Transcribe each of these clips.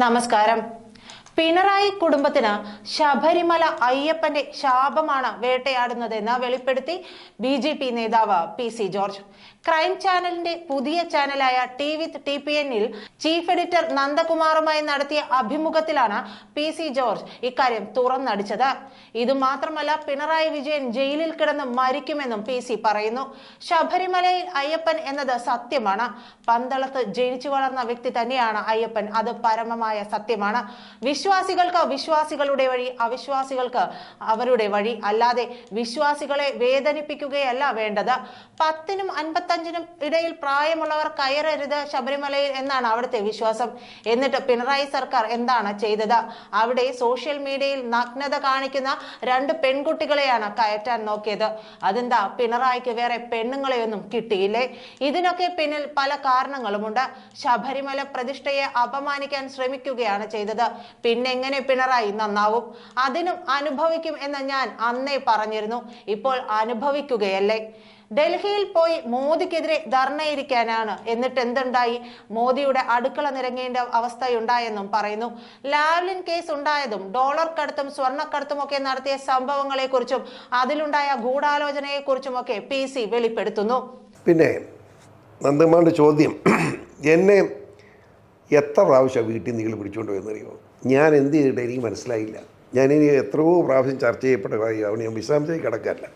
നമസ്കാരം. പിണറായി കുടുംബത്തിന് ശബരിമല അയ്യപ്പന്റെ ശാപമാണ് വേട്ടയാടുന്നതെന്ന് വെളിപ്പെടുത്തി ബി ജെ പി നേതാവ് പി സി ജോർജ്. ക്രൈം ചാനലിന്റെ പുതിയ ചാനലായ ടി വിത്ത് ടി പി എന്നിൽ ചീഫ് എഡിറ്റർ നന്ദകുമാറുമായി നടത്തിയ അഭിമുഖത്തിലാണ് പി സി ജോർജ് ഇക്കാര്യം തുറന്നടിച്ചത്. ഇതുമാത്രമല്ല പിണറായി വിജയൻ ജയിലിൽ കിടന്ന് മരിക്കുമെന്നും പി സി പറയുന്നു. ശബരിമലയിൽ അയ്യപ്പൻ എന്നത് സത്യമാണ്. പന്തളത്ത് ജനിച്ചു വളർന്ന വ്യക്തി തന്നെയാണ് അയ്യപ്പൻ. അത് പരമമായ സത്യമാണ്. വിശ്വാസികൾക്ക് വിശ്വാസികളുടെ വഴി അവിശ്വാസികൾക്ക് അവരുടെ വഴി. അല്ലാതെ വിശ്വാസികളെ വേദനിപ്പിക്കുകയല്ല വേണ്ടത്. പത്തിനും അൻപത്തഞ്ചിനും ഇടയിൽ പ്രായമുള്ളവർ കയറരുത് ശബരിമലയിൽ എന്നാണ് അവിടുത്തെ വിശ്വാസം. എന്നിട്ട് പിണറായി സർക്കാർ എന്താണ് ചെയ്തത്? അവിടെ സോഷ്യൽ മീഡിയയിൽ നഗ്നത കാണിക്കുന്ന രണ്ട് പെൺകുട്ടികളെയാണ് കയറ്റാൻ നോക്കിയത്. അതെന്താ? പിണറായിക്ക് വേറെ പെണ്ണുങ്ങളെയൊന്നും കിട്ടിയില്ലേ? ഇതിനൊക്കെ പിന്നിൽ പല കാരണങ്ങളുമുണ്ട്. ശബരിമല പ്രതിഷ്ഠയെ അപമാനിക്കാൻ ശ്രമിക്കുകയാണ് ചെയ്തത്. പിന്നെങ്ങനെ പിണറായി നന്നാവും? അതിനും അനുഭവിക്കും എന്ന് ഞാൻ അന്നേ പറഞ്ഞിരുന്നു. ഇപ്പോൾ അനുഭവിക്കുകയല്ലേ? ഡൽഹിയിൽ പോയി മോദിക്കെതിരെ ധർണയിരിക്കാനാണ്. എന്നിട്ട് എന്തുണ്ടായി? മോദിയുടെ അടുക്കള നിരങ്ങേണ്ട അവസ്ഥയുണ്ടായെന്നും പറയുന്നു. ലാവ്ലിൻ കേസ് ഉണ്ടായതും ഡോളർ കടത്തും സ്വർണക്കടത്തും ഒക്കെ നടത്തിയ സംഭവങ്ങളെക്കുറിച്ചും അതിലുണ്ടായ ഗൂഢാലോചനയെക്കുറിച്ചും ഒക്കെ പി സി വെളിപ്പെടുത്തുന്നു. പിന്നെ നന്ദമാരുടെ ചോദ്യം. എന്നെ എത്ര പ്രാവശ്യം വീട്ടിൽ നിങ്ങൾ പിടിച്ചുകൊണ്ട് പോയെന്നറിയോ ഞാൻ എന്ത് ചെയ്തിട്ട് എനിക്ക് മനസ്സിലായില്ല. ഞാനിനി എത്രയോ പ്രാവശ്യം ചർച്ച ചെയ്യപ്പെട്ട കാര്യം അവിടെ ഞാൻ വിശദാംശമായി കിടക്കാറില്ല.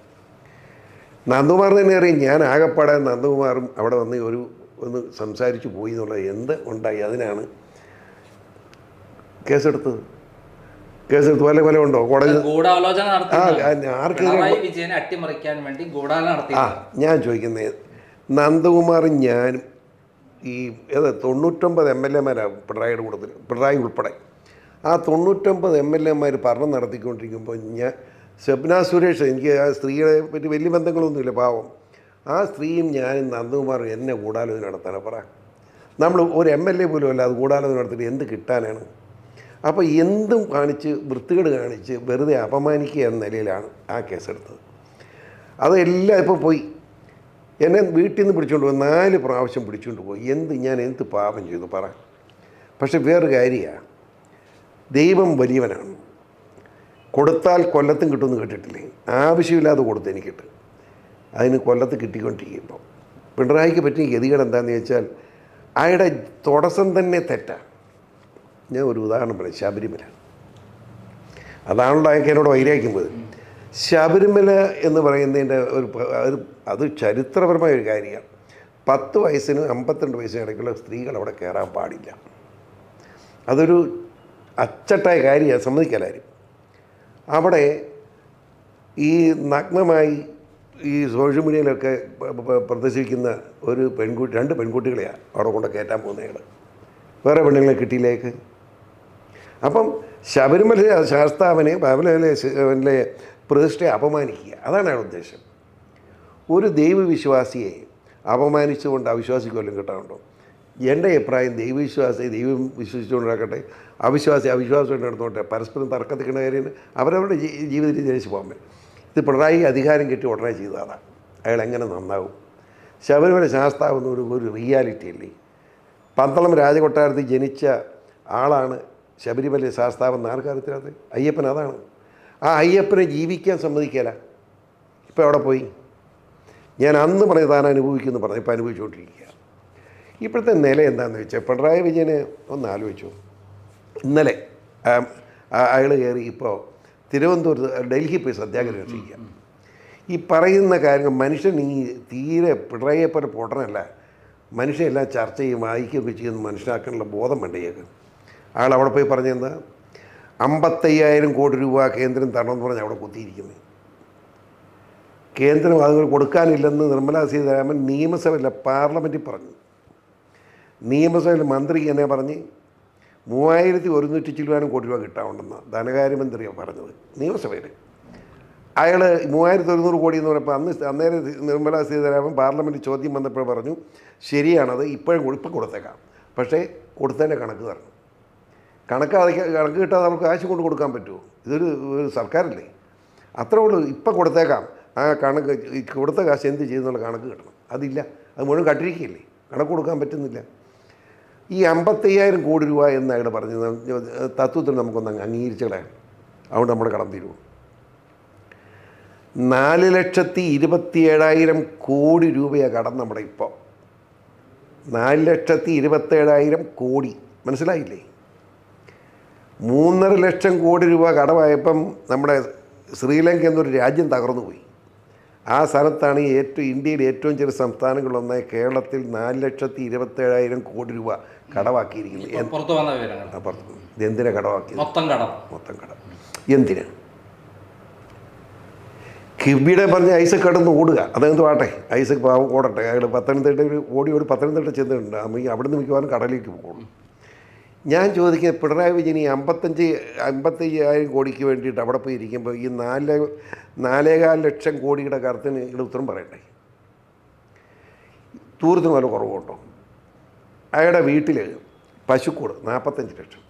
നന്ദകുമാർ തന്നെ അറിയാം. ഞാൻ ആകെപ്പാടെ നന്ദകുമാറും അവിടെ വന്ന് ഒരു ഒന്ന് സംസാരിച്ചു പോയി എന്നുള്ളത് എന്ത് ഉണ്ടായി? അതിനാണ് കേസെടുത്തത്. കേസ് പല പല ഉണ്ടോ? കോടതി ആ ഞാൻ ചോദിക്കുന്നത് നന്ദകുമാറും ഞാനും ഈ ഏത് തൊണ്ണൂറ്റൊമ്പത് എം എൽ എമാരാണ് പിണറായിയുടെ കൂട്ടത്തിൽ പിണറായി ഉൾപ്പെടെ. ആ തൊണ്ണൂറ്റൊമ്പത് എം എൽ എമാർ ഭരണം നടത്തിക്കൊണ്ടിരിക്കുമ്പോൾ ഞാൻ ഷബ്ന സുരേഷ് എനിക്ക് ആ സ്ത്രീയെ പറ്റി വലിയ ബന്ധങ്ങളൊന്നുമില്ല പാവം. ആ സ്ത്രീയും ഞാനും നന്ദകുമാറും എന്നെ ഗൂഢാലോചന നടത്താനാണ് പറ. നമ്മൾ ഒരു എം എൽ എ പോലും അല്ല അത് ഗൂഢാലോചന നടത്തിയിട്ട് എന്ത് കിട്ടാനാണ്? അപ്പോൾ എന്തും കാണിച്ച് വൃത്തികേട് കാണിച്ച് വെറുതെ അപമാനിക്കുക എന്ന നിലയിലാണ് ആ കേസെടുത്തത്. അതെല്ലാം ഇപ്പോൾ പോയി. എന്നെ വീട്ടിൽ നിന്ന് പിടിച്ചുകൊണ്ട് പോയി നാല് പ്രാവശ്യം പിടിച്ചുകൊണ്ട് പോയി. എന്ത് ഞാൻ എന്ത് പാപം ചെയ്തു പറ. പക്ഷെ വേറൊരു കാര്യമാണ് ദൈവം വലിയവനാണ്. കൊടുത്താൽ കൊല്ലത്തും കിട്ടുമെന്ന് കേട്ടിട്ടില്ലേ? ആവശ്യമില്ലാതെ കൊടുത്ത് എനിക്കിട്ട്. അതിന് കൊല്ലത്ത് കിട്ടിക്കൊണ്ടിരിക്കുമ്പോൾ പിണറായിക്ക് പറ്റിയ ഗതികേട് എന്താണെന്ന് ചോദിച്ചാൽ അയാളുടെ തുടസം തന്നെ തെറ്റാണ് ഞാൻ ഒരു ഉദാഹരണം പറയാം. ശബരിമല. അതാണല്ലോ അയാൾക്ക് എന്നോട് വൈരാഗ്യം ശബരിമല എന്ന് പറയുന്നതിന്റെ ഒരു അത് ചരിത്രപരമായ ഒരു കാര്യമാണ്. പത്ത് വയസ്സിന് അമ്പത്തിരണ്ട് വയസ്സിന് ഇടയ്ക്കുള്ള സ്ത്രീകൾ അവിടെ കയറാൻ പാടില്ല. അതൊരു അച്ചട്ടായ കാര്യമാണ്. സമ്മതിക്കലാരും. അവിടെ ഈ നഗ്നമായി ഈ സോഷ്യൽ മീഡിയയിലൊക്കെ പ്രദർശിപ്പിക്കുന്ന ഒരു പെൺകുട്ടി രണ്ട് പെൺകുട്ടികളെയാണ് അവിടെ കൊണ്ട് കയറ്റാൻ പോകുന്നയാൾ വേറെ പെണ്ണുങ്ങളെ കിട്ടിയിലേക്ക് അപ്പം ശബരിമല ശാസ്താവിനെ ശബരിമല പ്രതിഷ്ഠയെ അപമാനിക്കുക. അതാണ് അയാളുടെ ഉദ്ദേശം. ഒരു ദൈവവിശ്വാസിയെ അപമാനിച്ചുകൊണ്ട് അവിശ്വാസിക്ക് വല്ലതും കിട്ടാറുണ്ടോ എന്റെ അഭിപ്രായം ദൈവവിശ്വാസി ദൈവം വിശ്വസിച്ചുകൊണ്ട് നടക്കട്ടെ അവിശ്വാസി അവിശ്വാസം നടന്നോട്ടെ. പരസ്പരം തർക്കത്തിക്കുന്ന കാര്യം അവരവരുടെ ജീവിതത്തിൽ ജനിച്ചു പോകാൻ പറ്റും. ഇത് പിണറായി അധികാരം കിട്ടി ഉടനെ ചെയ്തതാണ്. അയാൾ എങ്ങനെ നന്നാവും? ശബരിമല ശാസ്താവുന്ന ഒരു ഒരു റിയാലിറ്റി അല്ലേ പന്തളം രാജകൊട്ടാരത്തിൽ ജനിച്ച ആളാണ് ശബരിമല ശാസ്താവെന്ന് ആർക്കറിയത്തിനകത്ത് അയ്യപ്പൻ അതാണ്. ആ അയ്യപ്പനെ ജീവിക്കാൻ സമ്മതിക്കല. ഇപ്പോൾ എവിടെ പോയി? ഞാൻ അന്ന് പറഞ്ഞ് താൻ അനുഭവിക്കുമെന്ന് പറഞ്ഞു ഇപ്പോൾ അനുഭവിച്ചുകൊണ്ടിരിക്കുക ഇപ്പോഴത്തെ നില എന്താണെന്ന് വെച്ചാൽ പിണറായി വിജയന് ഒന്ന് ആലോചിച്ചു. ഇന്നലെ അയാൾ കയറി ഇപ്പോൾ തിരുവനന്തപുരത്ത് ഡൽഹി പോയി സത്യാഗ്രഹം ചെയ്യുക ഈ പറയുന്ന കാര്യങ്ങൾ മനുഷ്യൻ ഈ തീരെ പിണറായിയെ പോലെ പൊട്ടനല്ല. മനുഷ്യനെല്ലാം ചർച്ച ചെയ്യും വായിക്കുകയൊക്കെ ചെയ്യുന്ന മനസ്സിലാക്കാനുള്ള ബോധം വേണ്ടേക്ക് അയാൾ അവിടെ പോയി പറഞ്ഞെന്താ അമ്പത്തയ്യായിരം കോടി രൂപ കേന്ദ്രം തരണമെന്ന് പറഞ്ഞ് അവിടെ കുത്തിയിരിക്കുന്നത് കേന്ദ്രം അത് കൊടുക്കാനില്ലെന്ന് നിർമ്മലാ സീതാരാമൻ നിയമസഭയിലെ പാർലമെന്റിൽ പറഞ്ഞു. നിയമസഭയിൽ മന്ത്രി എന്നെ പറഞ്ഞ് മൂവായിരത്തി ഒരുന്നൂറ്റി ചില്ലുവാനും കോടി രൂപ കിട്ടാനുണ്ടെന്ന് ധനകാര്യമന്ത്രിയാണ് പറഞ്ഞത് നിയമസഭയിൽ. അയാൾ മൂവായിരത്തി ഒരുന്നൂറ് കോടി എന്ന് പറഞ്ഞപ്പോൾ അന്ന് അന്നേരം നിർമ്മലാ സീതാരാമൻ പാർലമെന്റ് ചോദ്യം വന്നപ്പോൾ പറഞ്ഞു ശരിയാണത് ഇപ്പോഴും ഇപ്പം കൊടുത്തേക്കാം. പക്ഷേ കൊടുത്തതിന്റെ കണക്ക് തരണം. കണക്ക് കണക്ക് കിട്ടാതെ നമുക്ക് കാശ് കൊണ്ട് കൊടുക്കാൻ പറ്റുമോ? ഇതൊരു സർക്കാരല്ലേ. അത്രേ ഉള്ളൂ ഇപ്പം കൊടുത്തേക്കാം. ആ കണക്ക് കൊടുത്ത കാശ് എന്ത് ചെയ്യുന്നുള്ള കണക്ക് കിട്ടണം. അതില്ല. അത് മുഴുവൻ കട്ടിരിക്കുകയല്ലേ. കണക്ക് കൊടുക്കാൻ പറ്റുന്നില്ല. ഈ അമ്പത്തയ്യായിരം കോടി രൂപ എന്ന് അയാൾ പറഞ്ഞത് തത്വത്തിൽ നമുക്കൊന്ന് അംഗീകരിച്ച് അതുകൊണ്ട് നമ്മുടെ കടം തീരുവും? നാല് ലക്ഷത്തി ഇരുപത്തി ഏഴായിരം കോടി രൂപയാണ് കടം നമ്മുടെ ഇപ്പോൾ നാല് ലക്ഷത്തി ഇരുപത്തേഴായിരം കോടി. മനസ്സിലായില്ലേ? മൂന്നര ലക്ഷം കോടി രൂപ കടമായപ്പം നമ്മുടെ ശ്രീലങ്ക എന്നൊരു രാജ്യം തകർന്നു പോയി. ആ സ്ഥലത്താണ് ഏറ്റവും ഇന്ത്യയിലെ ഏറ്റവും ചെറിയ സംസ്ഥാനങ്ങളിലൊന്നായ കേരളത്തിൽ നാല് ലക്ഷത്തി ഇരുപത്തേഴായിരം കോടി രൂപ കടമാക്കിയിരിക്കുന്നത് എന്തിനാ പുറത്തു വന്ന വിവരങ്ങൾ. അപ്പം ഇതെന്തിനാ കടമാക്കിയത് മൊത്തം കടം. മൊത്തം കടം. എന്തിന്? കിബിയുടെ പറഞ്ഞ് ഐസക് കടന്ന് ഓടുക. അതെന്ത് വാട്ടെ? ഐസക് പാവം ഓടട്ടെ. അയാൾ പത്തനംതിട്ട ഒരു ഓടി ഓടി പത്തനംതിട്ട ചെന്നിട്ടുണ്ട്. അമ്മ നിന്ന് മിക്കവാറും കടലിലേക്ക് പോകുള്ളൂ ഞാൻ ചോദിക്കുന്നത് പിണറായി വിജയൻ ഈ അമ്പത്തഞ്ച് അമ്പത്തയ്യായിരം കോടിക്ക് വേണ്ടിയിട്ട് അവിടെ പോയി ഇരിക്കുമ്പോൾ ഈ നാല് നാലേകാൽ ലക്ഷം കോടിയുടെ കറുത്തിന് ഇവിടെ ഉത്തരം പറയണ്ടേ തൂരത്തിന് വല്ല കുറവുണ്ടോ? അയാളുടെ വീട്ടിൽ പശുക്കൂട് നാൽപ്പത്തഞ്ച് ലക്ഷം.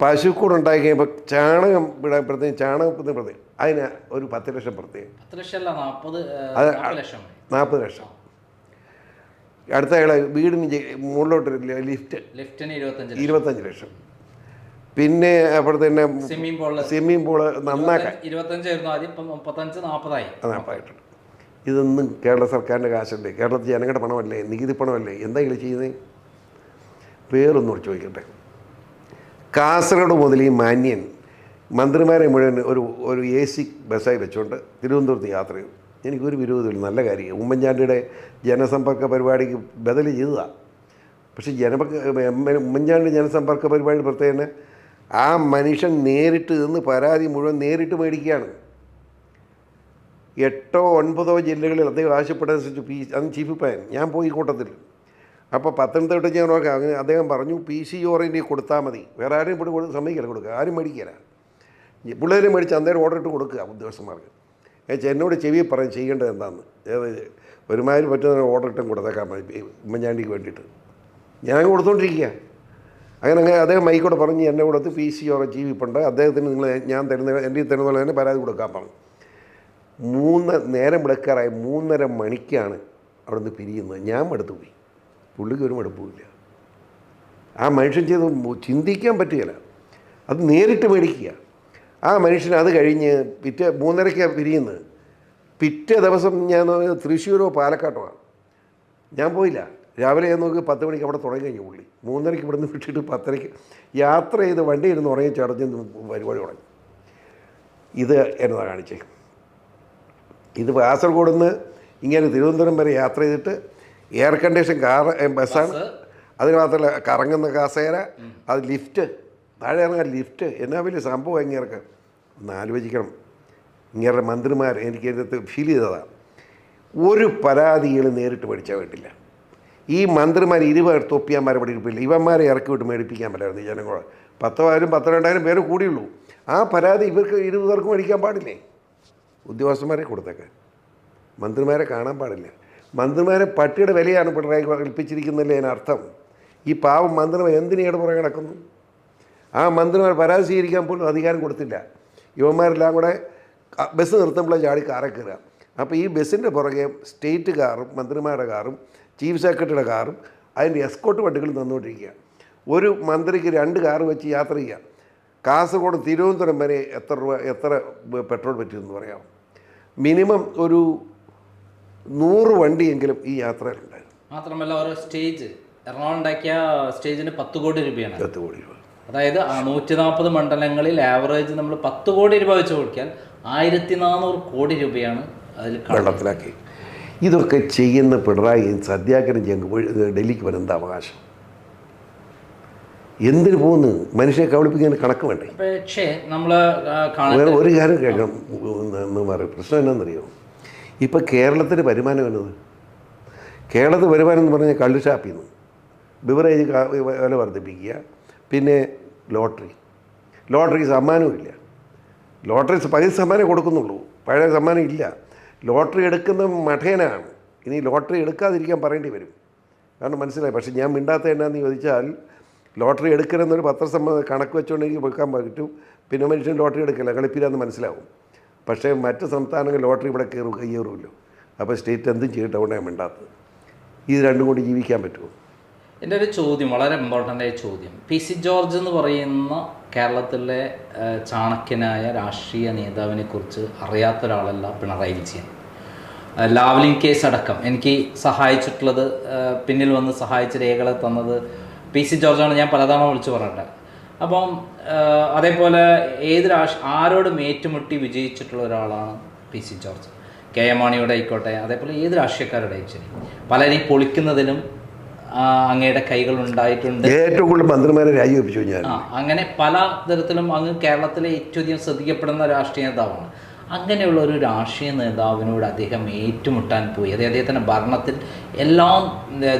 പശുക്കൂട് ഉണ്ടാക്കി കഴിയുമ്പോൾ ചാണകം ഇവിടെ പ്രത്യേകം ചാണകത്തിന് പ്രത്യേകം അതിന് ഒരു പത്ത് ലക്ഷം പ്രത്യേകം. അത് നാൽപ്പത് ലക്ഷം അടുത്ത അയാളെ വീടിന് മുകളിലോട്ട് ലിഫ്റ്റ്. ലിഫ്റ്റിന് ഇരുപത്തഞ്ച് ലക്ഷം. പിന്നെ അപ്പുറത്ത് തന്നെ സ്വിമ്മിംഗ് പൂൾ. നന്നാക്കാൻ. ഇരുപത്തഞ്ചായിരുന്നു ആദ്യം ഇപ്പം മുപ്പത്തഞ്ച് നാൽപ്പതായി നാൽപ്പതായിട്ടുണ്ട് ഇതൊന്നും കേരള സർക്കാരിന്റെ കാശല്ലേ? കേരളത്തിൽ ജനങ്ങളുടെ പണമല്ലേ? നികുതി പണമല്ലേ? എന്താ ഇങ്ങനെ ചെയ്യുന്നത്? പേരൊന്നും ചോദിക്കട്ടെ. കാസർഗോഡ് മുതൽ ഈ മാന്യൻ മന്ത്രിമാരെ മുഴുവൻ ഒരു ഒരു എ സി ബസ്സായി വെച്ചുകൊണ്ട് തിരുവനന്തപുരത്ത് യാത്ര ചെയ്തു. എനിക്കൊരു വിരോധമില്ല. നല്ല കാര്യം. ഉമ്മൻചാണ്ടിയുടെ ജനസമ്പർക്ക പരിപാടിക്ക് ബദൽ ചെയ്തതാണ് പക്ഷേ ജനപ ഉമ്മൻചാണ്ടി ജനസമ്പർക്ക പരിപാടി പ്രത്യേകത ആ മനുഷ്യൻ നേരിട്ട് നിന്ന് പരാതി മുഴുവൻ നേരിട്ട് മേടിക്കുകയാണ്. എട്ടോ ഒൻപതോ ജില്ലകളിൽ അദ്ദേഹം ആവശ്യപ്പെട്ടതനുസരിച്ച് പി അന്ന് ചീഫ് പാൻ ഞാൻ പോയി കൂട്ടത്തിൽ. അപ്പോൾ പത്തനംതിട്ട ഞാൻ നോക്കാം. അങ്ങനെ അദ്ദേഹം പറഞ്ഞു പി സി ഓറിന്റെ കൊടുത്താൽ മതി. വേറെ ആരും ഇവിടെ കൊടു സമ്മതിക്കില്ല കൊടുക്കുക. ആരും മേടിക്കില്ല പിള്ളേരെ മേടിച്ച് അന്നേരം ഓർഡർ ഇട്ട് കൊടുക്കുക ഉദ്യോഗസ്ഥന്മാർക്ക്. ഏച്ചാ എന്നോട് ചെവി പറയാൻ ചെയ്യേണ്ടത് എന്താണെന്ന് ഏത് ഒരുമാതിരി പറ്റുന്ന ഓർഡർ ഇട്ടും കൊടുത്തേക്കാൻ മതി ഉമ്മൻചാണ്ടിക്ക് വേണ്ടിയിട്ട്. ഞാൻ കൊടുത്തോണ്ടിരിക്കുക അങ്ങനെ അങ്ങനെ അദ്ദേഹം മൈക്കോട്ട് പറഞ്ഞ് എന്നെ കൊടുത്ത് പി സി ഓറെ ജീവിപ്പുണ്ട് അദ്ദേഹത്തിന് നിങ്ങൾ ഞാൻ തരുന്ന എന്റെ തരുന്ന പോലെ തന്നെ പരാതി കൊടുക്കാൻ പറഞ്ഞു. മൂന്ന് നേരം വിളക്കാറായി മൂന്നര മണിക്കാണ് അവിടെ നിന്ന് പിരിയുന്നത്. ഞാൻ മടുത്തു പോയി. പുള്ളിക്ക് ഒരു മടുപ്പുമില്ല ആ മനുഷ്യൻ ചെയ്ത് ചിന്തിക്കാൻ പറ്റുകയില്ല. അത് നേരിട്ട് മേടിക്കുക. ആ മനുഷ്യൻ അത് കഴിഞ്ഞ് പിറ്റേ മൂന്നരയ്ക്കാണ് പിരിയുന്നത്. പിറ്റേ ദിവസം ഞാൻ തൃശ്ശൂരോ പാലക്കാട്ടോ ആണ്. ഞാൻ പോയില്ല. രാവിലെ ഞാൻ നോക്കി പത്ത് മണിക്ക് അവിടെ തുടങ്ങി കഴിഞ്ഞു പുള്ളി. മൂന്നരയ്ക്ക് ഇവിടെ നിന്ന് വിട്ടിട്ട് പത്തരയ്ക്ക് യാത്ര ചെയ്ത് വണ്ടി ഇരുന്ന് ഉറങ്ങി ചടഞ്ഞ് പരിപാടി തുടങ്ങി. ഇത് എന്നതാണ് കാണിച്ചേ. ഇത് കാസർഗോഡ് നിന്ന് ഇങ്ങനെ തിരുവനന്തപുരം വരെ യാത്ര ചെയ്തിട്ട് എയർ കണ്ടീഷൻ കാർ ബസ്സാണ്. ബസ്. അതിന് മാത്രമല്ല കറങ്ങുന്ന കാസേര അത് ലിഫ്റ്റ് താഴെ ഇറങ്ങാൻ ലിഫ്റ്റ് എന്നാ വലിയ സംഭവം ഇങ്ങേർക്ക്. ഒന്ന് ആലോചിക്കണം. ഇങ്ങനെ മന്ത്രിമാർ എനിക്ക് ഇതിനകത്ത് ഫീൽ ചെയ്തതാണ് ഒരു പരാതികൾ നേരിട്ട് പഠിച്ചാൽ വേണ്ടില്ല. ഈ മന്ത്രിമാർ ഇരുപത് തൊപ്പിയാന്മാരെ പഠിപ്പില്ല. ഇവന്മാരെ ഇറക്കി വിട്ട് മേടിപ്പിക്കാൻ പറ്റായിരുന്നു പത്തോ ജനങ്ങളെ. പത്തോ രണ്ടായിരം പേര് കൂടിയുള്ളൂ. ആ പരാതി ഇവർക്ക് ഇരുപത് പേർക്ക് മേടിക്കാൻ പാടില്ലേ? ഉദ്യോഗസ്ഥന്മാരെ കൊടുത്തേക്കാൻ മന്ത്രിമാരെ കാണാൻ പാടില്ല. മന്ത്രിമാരെ പട്ടിയുടെ വിലയാണ് പിണറായി കൽപ്പിച്ചിരിക്കുന്നതല്ലേ അതിനർത്ഥം ഈ പാവം മന്ത്രിമാർ എന്തിനേടെ പുറകെ കിടക്കുന്നു ആ മന്ത്രിമാർ പരാതി സ്വീകരിക്കാൻ പോലും അധികാരം കൊടുത്തില്ല. യുവന്മാരെല്ലാം കൂടെ ബസ് നിർത്തുമ്പോൾ ചാടി കാറെ കയറുക. അപ്പോൾ ഈ ബസ്സിന്റെ പുറകെ സ്റ്റേറ്റ് കാറും മന്ത്രിമാരുടെ കാറും ചീഫ് സെക്രട്ടറിയുടെ കാറും അതിന്റെ എസ്കോട്ട് വണ്ടികൾ തന്നുകൊണ്ടിരിക്കുക ഒരു മന്ത്രിക്ക് രണ്ട് കാറ് വെച്ച് യാത്ര ചെയ്യുക. കാസർഗോഡ് തിരുവനന്തപുരം വരെ എത്ര രൂപ എത്ര പെട്രോൾ പറ്റിയെന്ന് പറയാം മിനിമം ഒരു നൂറ് വണ്ടിയെങ്കിലും ഈ യാത്രയിലുണ്ടായിരുന്നു. മാത്രമല്ല ഓരോ സ്റ്റേജ്. എറണാകുളം ഉണ്ടാക്കിയ സ്റ്റേജിന് പത്ത് കോടി രൂപയാണ്. പത്ത് കോടി രൂപ. അതായത് നൂറ്റി നാൽപ്പത് മണ്ഡലങ്ങളിൽ ആവറേജ് നമ്മൾ പത്ത് കോടി രൂപ വെച്ച് കൊടുക്കാൻ ആയിരത്തി നാനൂറ് കോടി രൂപയാണ് അതിൽ. വെള്ളത്തിലാക്കി. ഇതൊക്കെ ചെയ്യുന്ന പിണറായി സത്യാഗ്രഹം ചെയ്യുമ്പോൾ ഡൽഹിക്ക് വരുന്ന എന്താ അവകാശം. എന്തിനു പോകുന്നു? മനുഷ്യനെ കബളിപ്പിക്കാൻ കണക്ക് വേണ്ടേ? പക്ഷേ നമ്മൾ വേറെ ഒരു കാര്യം കേൾക്കണം. എന്ന് പറയും. പ്രശ്നം എന്നാണെന്നറിയോ ഇപ്പം കേരളത്തിന് വരുമാനം എന്നത് കേരളത്തിൽ വരുമാനം എന്ന് പറഞ്ഞാൽ കള്ളു ഷാപ്പിൽ നിന്ന്. ബിവറേജ് വില വർദ്ധിപ്പിക്കുക. പിന്നെ ലോട്ടറി. ലോട്ടറിക്ക് സമ്മാനവും ഇല്ല. ലോട്ടറി പകുതി സമ്മാനം കൊടുക്കുന്നുള്ളൂ. പഴയ സമ്മാനം ഇല്ല. ലോട്ടറി എടുക്കുന്ന മഠേനാണ്. ഇനി ലോട്ടറി എടുക്കാതിരിക്കാൻ പറയേണ്ടി വരും. കാരണം മനസ്സിലായി. പക്ഷേ ഞാൻ മിണ്ടാത്ത എന്നാന്ന് ചോദിച്ചാൽ ലോട്ടറി എടുക്കണമെന്നൊരു പത്രസമ്മത കണക്ക് വെച്ചുകൊണ്ടെങ്കിൽ വെക്കാൻ പറ്റും. പിന്നെ മനുഷ്യൻ ലോട്ടറി എടുക്കില്ല കളിപ്പില്ലാന്ന് മനസ്സിലാവും. പക്ഷേ മറ്റ് സംസ്ഥാനങ്ങൾ ലോട്ടറി ഇവിടെ കയറും കയ്യേറുമല്ലോ അപ്പോൾ സ്റ്റേറ്റ് എന്തും ചെയ്യട്ടെ അവിടെ മിണ്ടാത്തത്. ഇത് രണ്ടും കൂടി ജീവിക്കാൻ പറ്റുമോ? എന്റെ ഒരു ചോദ്യം വളരെ ഇമ്പോർട്ടന്റ് ആയ ചോദ്യം. പി സി ജോർജ് എന്ന് പറയുന്ന കേരളത്തിലെ ചാണക്യനായ രാഷ്ട്രീയ നേതാവിനെ കുറിച്ച് അറിയാത്ത ഒരാളല്ല പിണറായി വിജയൻ. ലാവ്ലിൻ കേസ് അടക്കം എനിക്ക് സഹായിച്ചിട്ടുള്ളത് പിന്നിൽ വന്ന് സഹായിച്ച രേഖകൾ തന്നത് പി സി ജോർജാണ് ഞാൻ പലതവണ വിളിച്ചു പറഞ്ഞിട്ട് അപ്പം അതേപോലെ ഏത് രാഷ് ആരോടും ഏറ്റുമുട്ടി വിജയിച്ചിട്ടുള്ള ഒരാളാണ് P C George. K M മാണിയുടെ ആയിക്കോട്ടെ അതേപോലെ ഏത് രാഷ്ട്രീയക്കാരുടെയും ശരി പലരെയും പൊളിക്കുന്നതിലും അങ്ങയുടെ കൈകൾ ഉണ്ടായിട്ടുണ്ട്. ഏറ്റവും കൂടുതൽ മന്ത്രിമാരെ രാജിവെപ്പിച്ചു ഞാൻ. അങ്ങനെ പല തരത്തിലും അങ്ങ് കേരളത്തിലെ ഏറ്റവും അധികം ശ്രദ്ധിക്കപ്പെടുന്ന രാഷ്ട്രീയ നേതാവാണ്. അങ്ങനെയുള്ള ഒരു രാഷ്ട്രീയ നേതാവിനോട് അദ്ദേഹം ഏറ്റുമുട്ടാൻ പോയി. അതായത് അദ്ദേഹത്തിന്റെ ഭരണത്തിൽ എല്ലാം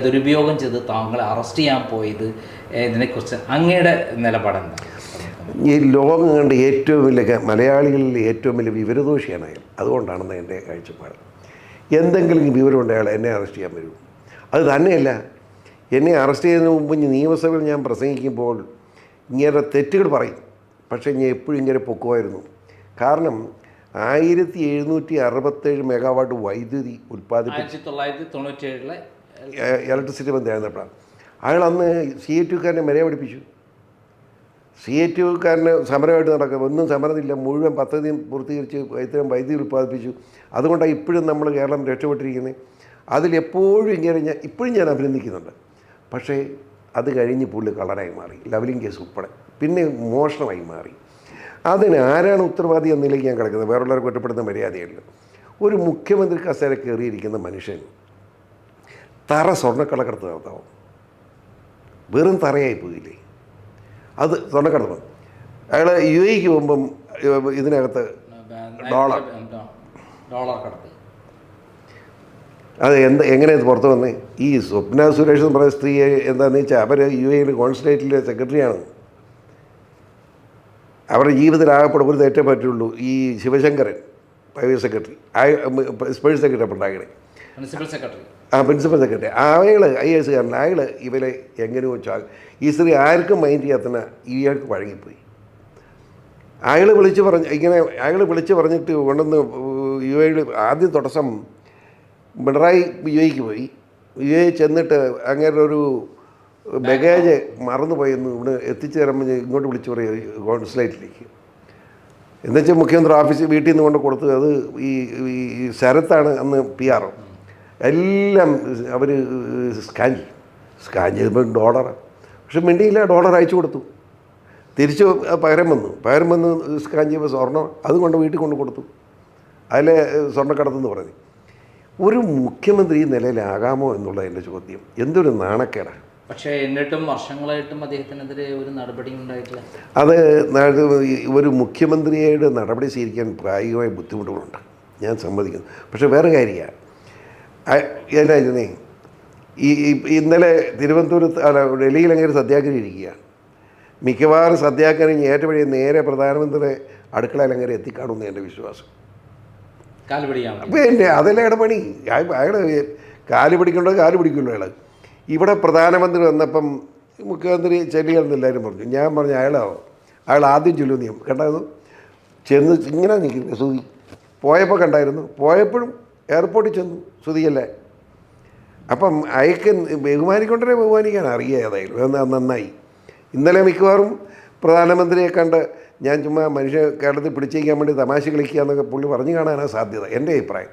ദുരുപയോഗം ചെയ്ത് താങ്കളെ അറസ്റ്റ് ചെയ്യാൻ പോയത് ഇതിനെക്കുറിച്ച് അങ്ങയുടെ നിലപാടെന്താ ഈ ലോകം കണ്ട ഏറ്റവും വലിയ മലയാളികളിൽ ഏറ്റവും വലിയ വിവരദോഷിയാണ് അയാൾ. അതുകൊണ്ടാണെന്ന് എന്റെ കാഴ്ചപ്പാട്. എന്തെങ്കിലും വിവരമുണ്ട് അയാൾ എന്നെ അറസ്റ്റ് ചെയ്യാൻ വരും. അത് തന്നെയല്ല എന്നെ അറസ്റ്റ് ചെയ്യുന്നതിന് മുമ്പ് നിയമസഭയിൽ ഞാൻ പ്രസംഗിക്കുമ്പോൾ ഇങ്ങനെ തെറ്റുകൾ പറയും. പക്ഷേ ഞാൻ എപ്പോഴും ഇങ്ങനെ പൊക്കുമായിരുന്നു. കാരണം ആയിരത്തി എഴുന്നൂറ്റി അറുപത്തേഴ് മെഗാവാട്ട് വൈദ്യുതി ഉൽപ്പാദിപ്പിച്ചു തൊള്ളായിരത്തി തൊണ്ണൂറ്റി ഏഴിലെ ഇലക്ട്രിസിറ്റി മന്ത്രിയായിരുന്നപ്പോഴാണ് അയാൾ അന്ന് സി എ ടുക്കാരനെ മെരയെ പഠിപ്പിച്ചു സി എ ടുക്കാരന് സമരമായിട്ട് നടക്കുക. ഒന്നും സമരമില്ല. മുഴുവൻ പദ്ധതിയും പൂർത്തീകരിച്ച് ഇത്തരം വൈദ്യുതി ഉൽപ്പാദിപ്പിച്ചു. അതുകൊണ്ടാണ് ഇപ്പോഴും നമ്മൾ കേരളം രക്ഷപ്പെട്ടിരിക്കുന്നത്. അതിലെപ്പോഴും ഇങ്ങനെ ഞാൻ ഇപ്പോഴും ഞാൻ അഭിനന്ദിക്കുന്നുണ്ട്. പക്ഷേ അത് കഴിഞ്ഞ് പുള്ളി കളറായി മാറി. ലവലിംഗ് കേസ് ഉൾപ്പെടെ. പിന്നെ മോഷണമായി മാറി. അതിന് ആരാണ് ഉത്തരവാദി എന്നിലേക്ക് ഞാൻ കിടക്കുന്നത്? വേറുള്ളവരെ കുറ്റപ്പെടുന്ന മര്യാദയല്ല. ഒരു മുഖ്യമന്ത്രി കസേര കയറിയിരിക്കുന്ന മനുഷ്യൻ തറ സ്വർണക്കളക്കടത്ത് നടത്താവും. വെറും തറയായി പോയില്ലേ? അത് സ്വർണക്കടത്ത് അയാൾ യു എക്ക് പോകുമ്പം ഇതിനകത്ത് ഡോളർ. ഡോളർ കടത്ത്. അത് എന്ത് എങ്ങനെ ഇത് പുറത്ത് വന്നേ? ഈ സ്വപ്ന സുരേഷ് എന്ന് പറയുന്ന സ്ത്രീയെ എന്താണെന്ന് വെച്ചാൽ അവർ യു എയിൽ കോൺസുലേറ്റിലെ സെക്രട്ടറിയാണ്. അവരുടെ ജീവിതത്തിൽ ആകപ്പെടെ ഒരു തെറ്റേ പറ്റുള്ളൂ. ഈ Sivasankaran private secretary special secretary ഉണ്ടാകണേ principal secretary ആ പ്രിൻസിപ്പൽ സെക്രട്ടറി അയാൾ ഐ എസ് കാരൻ അയാൾ ഇവരെ എങ്ങനെ വെച്ചാൽ ഈ സ്ത്രീ ആർക്കും മൈൻഡ് ചെയ്യാത്തന ഇയാൾക്ക് വഴങ്ങിപ്പോയി. അയാൾ വിളിച്ച് പറഞ്ഞ് ഇങ്ങനെ അയാൾ വിളിച്ച് പറഞ്ഞിട്ട് കൊണ്ടുവന്ന് യു എയിൽ ആദ്യം തുടക്കം പിണറായി യു എക്ക് പോയി. യു എ ചെന്നിട്ട് അങ്ങനെ ഒരു ബഗേജ് മറന്നുപോയെന്ന് ഇവിടെ എത്തിച്ചു തരുമ്പോൾ ഇങ്ങോട്ട് വിളിച്ചു പറയും കോൺസുലേറ്റിലേക്ക്. എന്നുവെച്ചാൽ മുഖ്യമന്ത്രി ഓഫീസ് വീട്ടിൽ നിന്ന് കൊണ്ട് കൊടുത്തു അത് ഈ ഈ ശരത്താണ് അന്ന് പി ആർ എല്ലാം അവർ സ്കാൻ ചെയ്യും സ്കാൻ ചെയ്തപ്പോൾ ഡോളർ പക്ഷെ മിണ്ടിയില്ല ഡോളർ അയച്ചു കൊടുത്തു. തിരിച്ച് പകരം വന്നു. പകരം വന്ന് സ്കാൻ ചെയ്യുമ്പോൾ സ്വർണം അതുകൊണ്ട് വീട്ടിൽ കൊണ്ട് കൊടുത്തു. അതിലെ സ്വർണക്കടത്തെന്ന് പറഞ്ഞു. ഒരു മുഖ്യമന്ത്രി ഈ നിലയിലാകാമോ എന്നുള്ള എന്റെ ചോദ്യം. എന്തൊരു നാണക്കേടാണ് പക്ഷേ എന്നിട്ടും വർഷങ്ങളായിട്ടും അദ്ദേഹത്തിനെതിരെ ഒരു നടപടിയും ഉണ്ടായിട്ടില്ല. അത് ഒരു മുഖ്യമന്ത്രിയുടെ നടപടി സ്വീകരിക്കാൻ പ്രായോഗികമായ ബുദ്ധിമുട്ടുകളുണ്ട്. ഞാൻ സമ്മതിക്കുന്നു. പക്ഷേ വേറെ കാര്യമാണ് എന്നായിരുന്നേ ഈ ഈ- ഇന്നലെ തിരുവനന്തപുരത്ത് അല്ല ഡൽഹിയിൽ അങ്ങനെ സത്യാഗ്രഹം ഇരിക്കുകയാണ് മിക്കവാറും സത്യാഗ്രഹം ഏറ്റവും നേരെ പ്രധാനമന്ത്രിയുടെ അടുക്കളയിൽ അങ്ങനെ എത്തിക്കാണുമെന്ന് എന്റെ വിശ്വാസം. കാലുപിടിയാണ് അപ്പോൾ എന്റെ അതല്ലേ ഇടപണി? പണി അയാൾ അയാൾ കാൽ പിടിക്കേണ്ടത് കാൽ പിടിക്കുള്ളൂ അയാൾ. ഇവിടെ പ്രധാനമന്ത്രി വന്നപ്പം മുഖ്യമന്ത്രി ചെല്ലുകയെന്ന് എല്ലാവരും പറഞ്ഞു. ഞാൻ പറഞ്ഞു അയാളാവും? അയാൾ ആദ്യം ചൊല്ലു നിയമം കണ്ടായിരുന്നു ചെന്ന് ഇങ്ങനെ നിൽക്കുന്നത് സുതി പോയപ്പോൾ കണ്ടായിരുന്നു. പോയപ്പോഴും എയർപോർട്ടിൽ ചെന്നു. സുതിയല്ലേ അപ്പം അയക്ക് ബഹുമാനിക്കൊണ്ടേ ബഹുമാനിക്കാൻ? അറിയാം ഏതായാലും. നന്നായി. ഇന്നലെ മിക്കവാറും പ്രധാനമന്ത്രിയെ കണ്ട് ഞാൻ ചുമ്മാ മനുഷ്യ കേരളത്തിൽ പിടിച്ചേക്കാൻ വേണ്ടി തമാശ കളിക്കുക എന്നൊക്കെ പുള്ളി പറഞ്ഞു കാണാനാണ് സാധ്യത. എന്റെ അഭിപ്രായം.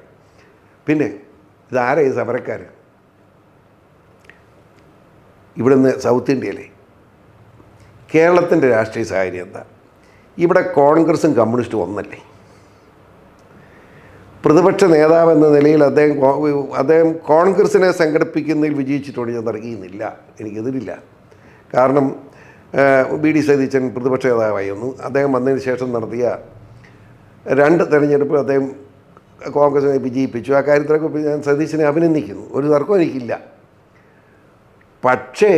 പിന്നെ ഇതാരാ ഈ സമരക്കാർ ഇവിടുന്ന് സൗത്ത് ഇന്ത്യയിലെ കേരളത്തിന്റെ രാഷ്ട്രീയ സാഹചര്യം എന്താ? ഇവിടെ കോൺഗ്രസും കമ്മ്യൂണിസ്റ്റും ഒന്നല്ലേ? പ്രതിപക്ഷ നേതാവ് എന്ന നിലയിൽ അദ്ദേഹം അദ്ദേഹം കോൺഗ്രസിനെ സംഘടിപ്പിക്കുന്നതിൽ വിജയിച്ചിട്ടുണ്ട് ഞാൻ തർക്കിക്കുന്നില്ല എനിക്കെതിരില്ല. കാരണം ബി ഡി സതീശൻ പ്രതിപക്ഷ നേതാവായിരുന്നു. അദ്ദേഹം വന്നതിന് ശേഷം നടത്തിയ രണ്ട് തെരഞ്ഞെടുപ്പ് അദ്ദേഹം കോൺഗ്രസിനെ വിജയിപ്പിച്ചു. ആ കാര്യത്തിലൊക്കെ ഞാൻ സതീശനെ അഭിനന്ദിക്കുന്നു. ഒരു തർക്കവും എനിക്കില്ല. പക്ഷേ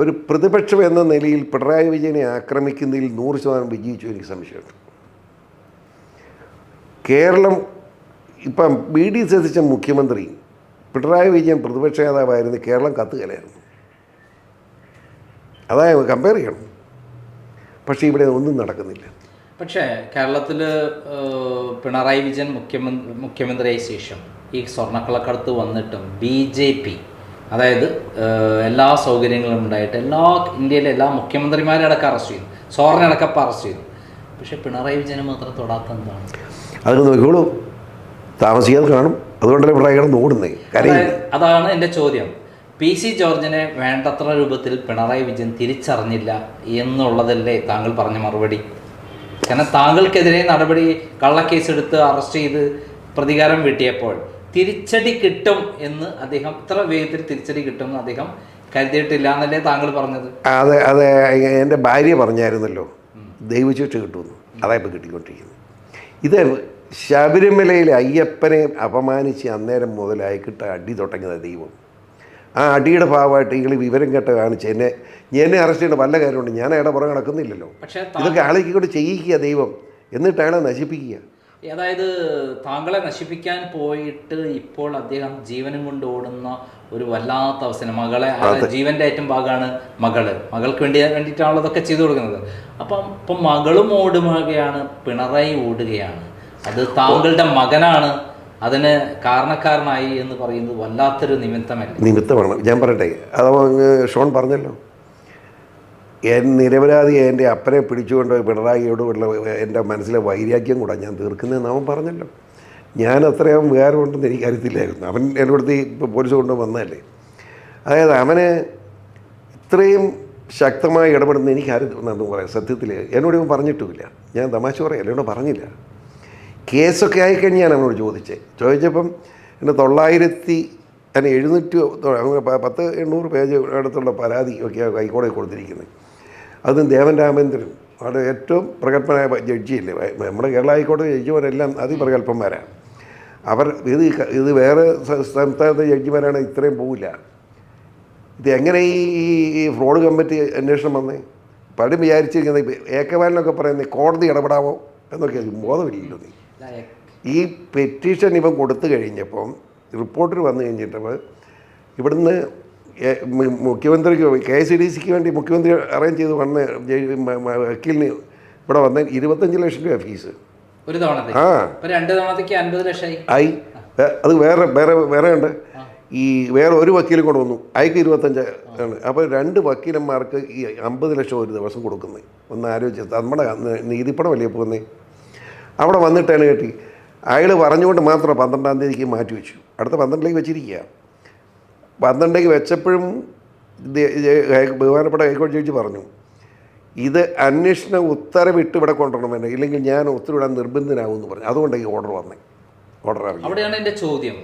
ഒരു പ്രതിപക്ഷം എന്ന നിലയിൽ പിണറായി വിജയനെ ആക്രമിക്കുന്നതിൽ നൂറ് ശതമാനം വിജയിച്ചു എനിക്ക് സംശയമുണ്ട്. കേരളം ഇപ്പം ബി ഡി സതീശൻ മുഖ്യമന്ത്രി പിണറായി വിജയൻ പ്രതിപക്ഷ നേതാവായിരുന്നു കേരളം കത്തുകലായിരുന്നു അതായത് കമ്പയർ ചെയ്യണം. പക്ഷേ ഇവിടെ ഒന്നും നടക്കുന്നില്ല. പക്ഷേ കേരളത്തിൽ പിണറായി വിജയൻ മുഖ്യമന്ത്രി മുഖ്യമന്ത്രിയായ ശേഷം ഈ സ്വർണക്കളക്കടുത്ത് വന്നിട്ടും ബി ജെ പി അതായത് എല്ലാ സൗകര്യങ്ങളും ഉണ്ടായിട്ട് എല്ലാ ഇന്ത്യയിലെ എല്ലാ മുഖ്യമന്ത്രിമാരെ അടക്കം അറസ്റ്റ് ചെയ്തു. സോറിനെ അടക്കം അറസ്റ്റ് ചെയ്തു. പക്ഷേ പിണറായി വിജയനെ മാത്രം തൊടാത്ത എന്താണ്? അതൊക്കെ നോക്കിക്കോളൂ. താമസിക്കാതെ കാണും. അതുകൊണ്ടല്ലേ പിണറായി കിടന്ന് കരയില്ല. അതാണ് എന്റെ ചോദ്യം. പി സി ജോർജിനെ വേണ്ടത്ര രൂപത്തിൽ പിണറായി വിജയൻ തിരിച്ചറിഞ്ഞില്ല എന്നുള്ളതല്ലേ താങ്കൾ പറഞ്ഞ മറുപടി? കാരണം താങ്കൾക്കെതിരെ നടപടി കള്ളക്കേസ് എടുത്ത് അറസ്റ്റ് ചെയ്ത് പ്രതികാരം വീട്ടിയപ്പോൾ തിരിച്ചടി കിട്ടും എന്ന് അദ്ദേഹം ഇത്ര വേഗത്തിൽ തിരിച്ചടി കിട്ടും എന്ന് അദ്ദേഹം കരുതിയിട്ടില്ല എന്നല്ലേ താങ്കൾ പറഞ്ഞത്? അതെ അതെ എന്റെ ഭാര്യ പറഞ്ഞായിരുന്നല്ലോ. ദൈവശിക്ഷ കിട്ടുമെന്ന്. അതാ ഇപ്പോൾ കിട്ടിക്കൊണ്ടിരിക്കുന്നത്. ഇത് ശബരിമലയിലെ അയ്യപ്പനെ അപമാനിച്ച് അന്നേരം മുതലായി കിട്ട അടി തുടങ്ങിയത് ദൈവം. ആ അടിയുടെ ഭാഗമായിട്ട് നിങ്ങൾ വിവരം കേട്ട് കാണിച്ച് എന്നെ എന്നെ അറസ്റ്റ് ചെയ്യേണ്ട വല്ല കാര്യമുണ്ട്. ഞാൻ അയാളുടെ പുറകെ നടക്കുന്നില്ലല്ലോ. പക്ഷേ ഇതൊക്കെ ആളേക്ക് കൊണ്ട് ചെയ്യിക്കുക ദൈവം. എന്നിട്ട് അയാളെ നശിപ്പിക്കുക. അതായത് താങ്കളെ നശിപ്പിക്കാൻ പോയിട്ട് ഇപ്പോൾ അദ്ദേഹം ജീവനും കൊണ്ട് ഓടുന്ന ഒരു വല്ലാത്ത അവസരം. മകളെ ജീവന്റെ ഏറ്റവും ഭാഗമാണ് മകൾ. മകൾക്ക് വേണ്ടി വേണ്ടിയിട്ടാണല്ലോ അതൊക്കെ ചെയ്തു കൊടുക്കുന്നത്. അപ്പം ഇപ്പം മകളും ഓടുകയാണ് പിണറായി ഓടുകയാണ്. അത് താങ്കളുടെ മകനാണ് അതിന് കാരണക്കാരനായി എന്ന് പറയുന്നത് വല്ലാത്തൊരു നിമിത്തമല്ല? നിമിത്തമാണ്. ഞാൻ പറയട്ടെ അത് ഷോൺ പറഞ്ഞല്ലോ. നിരപരാധി എന്റെ അപ്പനെ പിടിച്ചുകൊണ്ട് പിണറായിയോടുള്ള എന്റെ മനസ്സിലെ വൈരാഗ്യം കൂടെ ഞാൻ തീർക്കുന്നതെന്ന് അവൻ പറഞ്ഞല്ലോ. ഞാൻ അത്രയും വികാരമുണ്ടെന്ന് എനിക്കറിയത്തില്ലായിരുന്നു അവൻ എന്റെ അടുത്ത് പോലീസ് കൊണ്ട് വന്നതല്ലേ. അതായത് അവന് ഇത്രയും ശക്തമായി ഇടപെടുന്ന എനിക്കറിയത്തില്ലെന്ന് പറയാം. സത്യത്തിൽ എന്നോട് ഇവൻ പറഞ്ഞിട്ടുമില്ല. ഞാൻ തമാശ പറയാം. എന്നോട് പറഞ്ഞില്ല. കേസൊക്കെ ആയിക്കഴിഞ്ഞ് ഞാൻ അവനോട് ചോദിച്ചേ. ചോദിച്ചപ്പം എന്റെ തൊള്ളായിരത്തി അതിന് എഴുന്നൂറ്റി പത്ത് എണ്ണൂറ് പേജ് അടുത്തുള്ള പരാതി ഒക്കെ ഹൈക്കോടതി കൊടുത്തിരിക്കുന്നത്. അതും ദേവൻ രാമേന്ദ്രൻ. അവിടെ ഏറ്റവും പ്രഗത്ഭനായ ജഡ്ജിയില്ലേ? നമ്മുടെ കേരള ഹൈക്കോടതി ജഡ്ജിമാരെല്ലാം അതിപ്രഗത്ഭന്മാരാണ്. അവർ ഇത് ഇത് വേറെ സംസ്ഥാനത്തെ ജഡ്ജിമാരാണ് ഇത്രയും പോവില്ല. ഇത് എങ്ങനെ ഈ ഫ്രോഡ് കമ്മിറ്റി അന്വേഷണം വന്നേ? പലരും വിചാരിച്ചിരിക്കുന്നത് ഇപ്പം ഏക്കവാലിനൊക്കെ പറയുന്നത് കോടതി ഇടപെടാമോ എന്നൊക്കെ ബോധമില്ലല്ലോ നീ. ഈ പെറ്റീഷൻ ഇവ കൊടുത്തു കഴിഞ്ഞപ്പം റിപ്പോർട്ടർ വന്നു കഴിഞ്ഞിട്ടപ്പോൾ ഇവിടുന്ന് മുഖ്യമന്ത്രിക്ക് കെ എസ് ഇ ഡി സിക്ക് വേണ്ടി മുഖ്യമന്ത്രി അറേഞ്ച് ചെയ്ത് വന്ന് വക്കീലിന് ഇവിടെ വന്ന ഇരുപത്തഞ്ച് ലക്ഷം രൂപ ഫീസ്. ഒരു ആ. ഐ രണ്ട് തവണത്തേക്ക് അൻപത് ലക്ഷമായി. ആയി. വേ- അത് വേറെ വേറെ വേറെ ഉണ്ട്. ഈ വേറെ ഒരു വക്കീലും കൂടെ വന്നു. അയക്ക് ഇരുപത്തഞ്ച് ആണ്. അപ്പോൾ രണ്ട് വക്കീലന്മാർക്ക് ഈ അമ്പത് ലക്ഷം ഒരു ദിവസം കൊടുക്കുന്നത് ഒന്ന് ആലോചിച്ച്. നമ്മുടെ നീതിപ്പടം വലിയ പോകുന്നേ അവിടെ വന്നിട്ടാണ് കേട്ടി. അയാൾ പറഞ്ഞുകൊണ്ട് മാത്രം പന്ത്രണ്ടാം തീയതിക്ക് മാറ്റി വെച്ചു. അടുത്ത പന്ത്രണ്ടിലേക്ക് വെച്ചിരിക്കുക പന്ത്രണ്ടേക്ക് വെച്ചപ്പോഴും ബഹുമാനപ്പെട്ട ഹൈക്കോടതി ജഡ്ജി പറഞ്ഞു ഇത് അന്വേഷണ ഉത്തരവിട്ട് ഇവിടെ കൊണ്ടുവരണം എന്നെ ഇല്ലെങ്കിൽ ഞാൻ ഉത്തരവിടാൻ നിർബന്ധനാകും എന്ന് പറഞ്ഞു. അതുകൊണ്ടാണ് ഈ ഓർഡർ വന്നത് ഓർഡർ അവിടെയാണ് എന്റെ ചോദ്യം.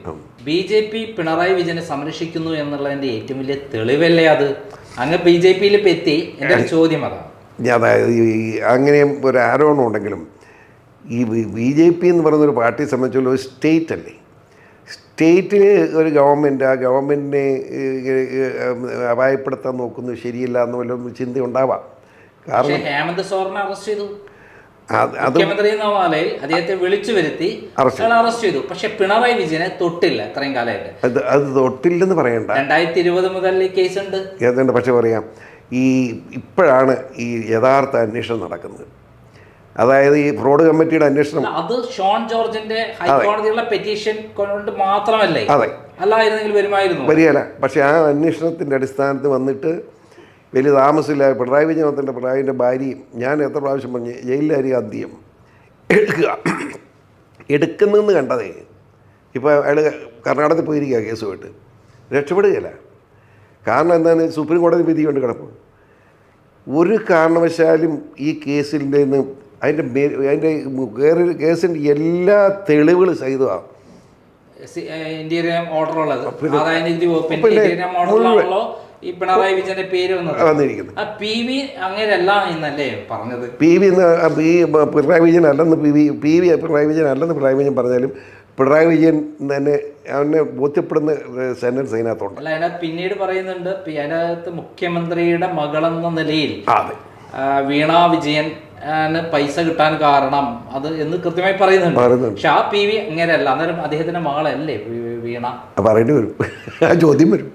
ബി ജെ പി പിണറായി വിജയനെ സംരക്ഷിക്കുന്നു എന്നുള്ളതിന്റെ ഏറ്റവും വലിയ തെളിവല്ലേ അത്? അങ്ങ് ബി ജെ പിയിൽ എത്തി. എന്റെ ചോദ്യം അതാണ് ഞാൻ അതായത് ഈ അങ്ങനെയും ഒരു ആരോപണം ഉണ്ടെങ്കിലും ഈ ബി ജെ പി എന്ന് പറയുന്ന ഒരു പാർട്ടിയെ സംബന്ധിച്ചുള്ള ഒരു സ്റ്റേറ്റ് അല്ലേ? സ്റ്റേറ്റിൽ ഒരു ഗവൺമെന്റ് ആ ഗവൺമെന്റിനെ അപായപ്പെടുത്താൻ നോക്കുന്നത് ശരിയല്ല എന്ന് വല്ലതും ചിന്ത ഉണ്ടാവാം. കാരണം ഹേമന്ത് സോറിനെ അറസ്റ്റ് ചെയ്തു. മുഖ്യമന്ത്രി എന്ന നിലയിൽ അദ്ദേഹത്തെ വിളിച്ചു വരുത്തി അറസ്റ്റ് ചെയ്തു. പക്ഷെ പിണറായി വിജയനെ തൊട്ടില്ല ഇത്രയും കാലമായിട്ട്. അത് അത് തൊട്ടില്ലെന്ന് പറയണ്ട. രണ്ടായിരത്തി ഇരുപത് മുതൽ ഈ കേസ് ഉണ്ട് ഏതാണ്ട് പക്ഷെ പറയാം ഈ ഇപ്പോഴാണ് ഈ യഥാർത്ഥ അന്വേഷണം നടക്കുന്നത്. അതായത് ഈ ഫ്രോഡ് കമ്മിറ്റിയുടെ അന്വേഷണം. അത് ഷോൺ ജോർജിന്റെ ഹൈക്കോടതിയുള്ള പെറ്റീഷൻ കൊണ്ട് മാത്രമല്ലേ? അതെ. അല്ലായിരുന്നെങ്കിൽ വരുമായിരുന്നു. വരികയില്ല. പക്ഷേ ആ അന്വേഷണത്തിന്റെ അടിസ്ഥാനത്തിൽ വന്നിട്ട് വലിയ താമസമില്ല പിണറായി വിജയൻ വന്നിട്ട് പിണറായിന്റെ ഭാര്യയും ഞാൻ എത്ര പ്രാവശ്യം പറഞ്ഞു ജയിലിലായിരിക്കും ആദ്യം എടുക്കുക. എടുക്കുന്നെന്ന് കണ്ടതേ. ഇപ്പോൾ അയാൾ കർണാടകത്തിൽ പോയിരിക്കുക കേസുമായിട്ട്. രക്ഷപ്പെടുകയില്ല. കാരണം എന്താണ്? സുപ്രീം കോടതി വിധി കൊണ്ട് കിടപ്പ് ഒരു കാരണവശാലും ഈ കേസിന്റെ നിന്ന് അതിന്റെ അതിന്റെ വേറെ കേസിന്റെ എല്ലാ തെളിവുകളും സഹിതമാണ്. പിണറായി പി വി എന്ന് വിജയൻ അല്ലെന്ന് P V P V Pinarayi Vijayan അല്ലെന്ന് പിണറായി വിജയൻ പറഞ്ഞാലും പിണറായി വിജയൻ തന്നെ അവനെ ബോധ്യപ്പെടുന്ന സെന്റൻസ് അതിനകത്തുണ്ട്. അല്ല അതിനകത്ത് പിന്നീട് പറയുന്നുണ്ട് അതിനകത്ത് മുഖ്യമന്ത്രിയുടെ മകളെന്ന നിലയിൽ വീണ വിജയൻ പൈസ കിട്ടാൻ കാരണം. അത് എന്ന് കൃത്യമായി പറയുന്നുണ്ട്. പക്ഷെ ആ പി വി അങ്ങനെയല്ല. അന്നേരം അദ്ദേഹത്തിന്റെ മകളല്ലേ വീണ? പറയേണ്ടി വരും. ആ ചോദ്യം വരും.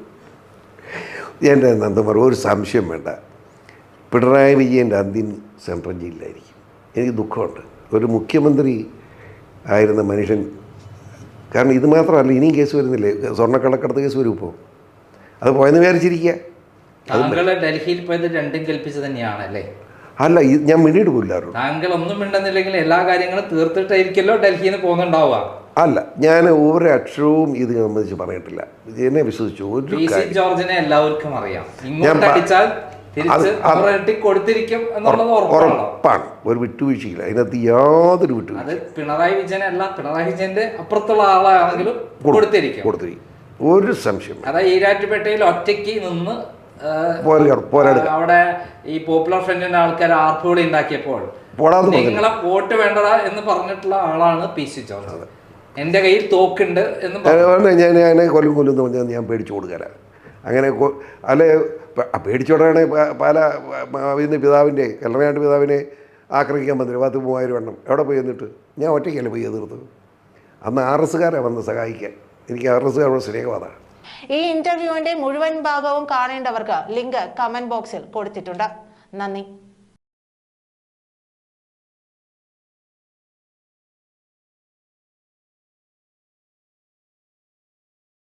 എന്റെ നന്ദമർ ഒരു സംശയം വേണ്ട. പിണറായി വിജയന്റെ അന്ത്യം സെൻട്രൽ ജയിലിലായിരിക്കും എനിക്ക് ദുഃഖമുണ്ട്. ഒരു മുഖ്യമന്ത്രി ആയിരുന്ന മനുഷ്യൻ കാരണം ഇത് മാത്രമല്ല ഇനിയും കേസ് വരുന്നില്ലേ? സ്വർണക്കള്ളക്കടത്ത് കേസ് വരും ഇപ്പോൾ അത് പോയെന്ന് വിചാരിച്ചിരിക്കുക. ഡൽഹിയിൽ പോയത് രണ്ടും കൽപ്പിച്ച് തന്നെയാണല്ലേ? അല്ല ഞാൻ മിണ്ടിയിട്ട് പോയില്ലായിരുന്നു താങ്കൾ ഒന്നും മിണ്ടുന്നില്ലെങ്കിൽ എല്ലാ കാര്യങ്ങളും തീർത്തിട്ടായിരിക്കല്ലോ ഡൽഹിയിൽ നിന്ന് പോകുന്നുണ്ടാവുക. അല്ല ഞാൻ ഒരു അക്ഷരവും ഇത് സംബന്ധിച്ച് പറഞ്ഞിട്ടില്ല. എന്നെ വിശ്വസിച്ചു ഒരു ജോർജിനെ എല്ലാവർക്കും അറിയാം. ഇങ്ങോട്ട് അടിച്ചാൽ കൊടുത്തിരിക്കും ഉറപ്പാണ്. ഒരു വിട്ടുവീഴ്ചയില്ല. അതിനകത്ത് യാതൊരു വിട്ടുവീഴ്ച പിണറായി വിജയൻ അല്ല പിണറായി വിജയന്റെ അപ്പുറത്തുള്ള ആളാണെങ്കിലും കൊടുത്തിരിക്കും. കൊടുത്തിരിക്കും. ഒരു സംശയം അതായത് ഈരാറ്റുപേട്ടയിൽ ഒറ്റയ്ക്ക് നിന്ന് അവിടെ ഈ പോപ്പുലർ ഫ്രണ്ടിന്റെ ആൾക്കാർ ആർപ്പുകളി ഉണ്ടാക്കിയപ്പോൾ നിങ്ങളെ വോട്ട് വേണ്ടതാ എന്ന് പറഞ്ഞിട്ടുള്ള ആളാണ് പി സി ജോർജ്. എന്റെ കയ്യിൽ തോക്കുണ്ട് എന്ന് ഞാൻ ഞാൻ കൊല്ലും കൊല്ലും എന്ന് പറഞ്ഞാൽ ഞാൻ പേടിച്ചു കൊടുക്കല അങ്ങനെ അല്ലെ പേടിച്ചോടാണ് പല ഇന്ന് പിതാവിന്റെ കല്ലറയാണ്ട് പിതാവിനെ ആക്രമിക്കാൻ വന്നില്ല പത്ത് മൂവായിരം എണ്ണം. എവിടെ പോയി എന്നിട്ട്? ഞാൻ ഒറ്റയ്ക്കല്ലേ പോയി എതിർത്തത് അന്ന് ആർ എസ്സുകാരാണ് വന്ന് സഹായിക്കാൻ. എനിക്ക് ആർ എസ്സുകാരോട് സ്നേഹമാണ് ഈ ഇന്റർവ്യൂവിന്റെ മുഴുവൻ ഭാഗവും കാണേണ്ടവർക്ക് ലിങ്ക് കമന്റ് ബോക്സിൽ കൊടുത്തിട്ടുണ്ട്. നന്ദി.